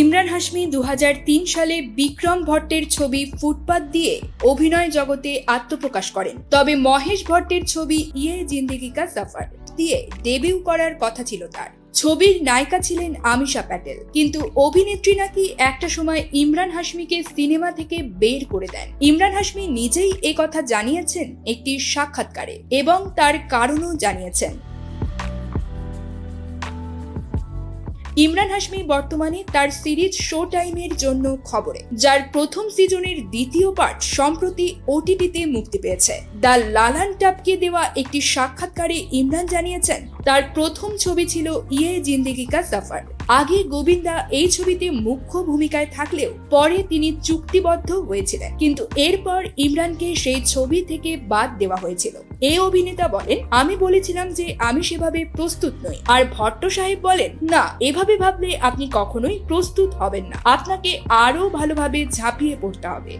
ইমরান হাশমি দু সালে বিক্রম ভট্টের ছবি ফুটপাত দিয়ে অভিনয় জগতে আত্মপ্রকাশ করেন। তবে মহেশ ভট্টের ছবি ইয়ে জিন্দেগি কা সফর দিয়ে ডেবিউ করার কথা ছিল তার। ছবির নায়িকা ছিলেন আমিষা প্যাটেল। কিন্তু অভিনেত্রী নাকি একটা সময় ইমরান হাশমিকে সিনেমা থেকে বের করে দেন। ইমরান হাশমি নিজেই কথা জানিয়েছেন একটি সাক্ষাৎকারে এবং তার কারণও জানিয়েছেন। ইমরান হাশমি বর্তমানে তার সিরিজ শো টাইমের জন্য খবরে, যার প্রথম সিজনের দ্বিতীয় পার্ট সম্প্রতি ওটিটিতে মুক্তি পেয়েছে। দ্য লালান টাপকে দেওয়া একটি সাক্ষাৎকারে ইমরান জানিয়েছেন, তার প্রথম ছবি ছিল ইয়ে জিন্দেগি কা সফর আগে গোবিন্দা এই ছবিতে মুখ্য ভূমিকায় থাকলেও পরে তিনি চুক্তিবদ্ধ হয়েছিলেন। কিন্তু এরপর ইমরানকে সেই ছবি থেকে বাদ দেওয়া হয়েছিল। এই অভিনেতা বলেন, আমি বলেছিলাম যে আমি সেভাবে প্রস্তুত নই। আর ভট্ট সাহেব বলেন, না, এভাবে ভাবলে আপনি কখনোই প্রস্তুত হবেন না। আপনাকে আরও ভালোভাবে ঝাঁপিয়ে পড়তে হবে।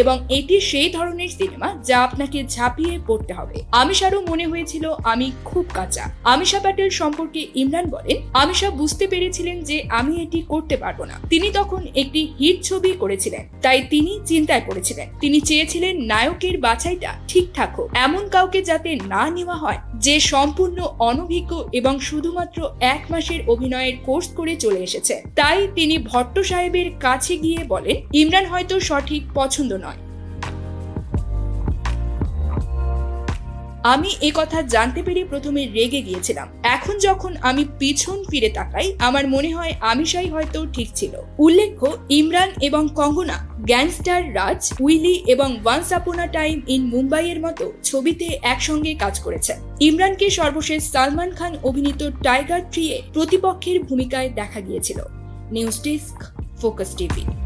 এবং এটি সেই ধরনের সিনেমা যা আপনাকে ঝাঁপিয়ে পড়তে হবে। আমিষারও মনে হয়েছিল, আমি খুব কাঁচা। আমিষা প্যাটেল সম্পর্কে ইমরান বলেন আমিষা বুঝতে পেরেছিলেন যে আমি এটি করতে পারব না। তিনি তখন একটি হিট ছবি করেছিলেন, তাই তিনি চিন্তায় পড়েছিলেন। তিনি চেয়েছিলেন নায়কের বাছাইটা ঠিকঠাক হোক, এমন কাউকে যাতে না নেওয়া হয়, যে সম্পূর্ণ অনভিজ্ঞ এবং শুধুমাত্র এক মাসের অভিনয়ের কোর্স করে চলে এসেছে। তাই তিনি ভট্ট সাহেবের কাছে গিয়ে বলেন, ইমরান হয়তো সঠিক পছন্দ নয় আমি এ কথা জানতে পেরে প্রথমে রেগে গিয়েছিলাম। এখন যখন আমি পিছন ফিরে তাকাই, আমার মনে হয় আমিষাই হয়তো ঠিক ছিল। উল্লেখ্য, ইমরান এবং কঙ্গনা গ্যাংস্টার রাজ, উইলি এবং ওয়ান্স আপোনা টাইম ইন মুম্বাইয়ের মতো ছবিতে একসঙ্গে কাজ করেছেন। ইমরানকে সর্বশেষ সালমান খান অভিনীত টাইগার ট্রিয়ে প্রতিপক্ষের ভূমিকায় দেখা গিয়েছিল। News desk, Focus TV.